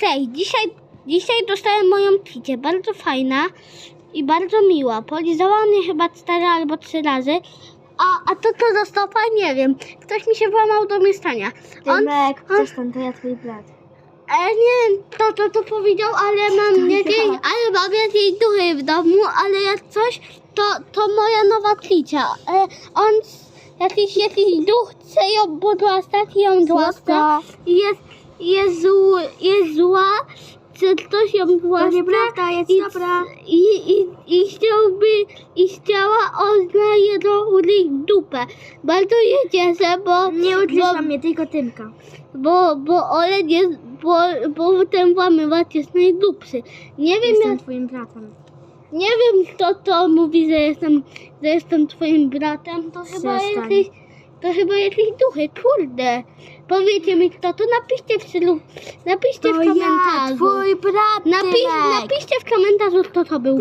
Cześć, dzisiaj, dzisiaj dostałem moją picię, bardzo fajna i bardzo miła. Polizała mnie chyba cztery albo trzy razy, a, a to co zostało, nie wiem. Ktoś mi się włamał do mieszkania. On, Tymek, on, przestań, to ja twój brat. e, nie wiem, to, to, to powiedział, ale mam ja. ale mam jakieś duchy w domu, ale jak coś, to, to moja nowa plicia. E, on, jakiś, jakiś duch chce ją podłastać i ją głaszcza. jest, jest, jest zła, że ktoś ją To nieprawda, jest i, dobra. i, i, i chciałby, i chciała ona jedną ulić dupę. Bardzo się cieszę, bo, Nie bo, uczyła mnie, tylko Tymka. bo, bo Olek jest, bo, bo ten włamywacz jest najdupszy. Nie wiem, Jestem jak, twoim bratem. nie wiem kto to mówi, że jestem, że jestem twoim bratem, to chyba Przestań. jakieś, to chyba jakieś duchy, kurde. Powiecie mi kto to, napiszcie w stylu, napiszcie w To ja, komentarzu. twój brat, Napisz, napiszcie w komentarzu, kto to był.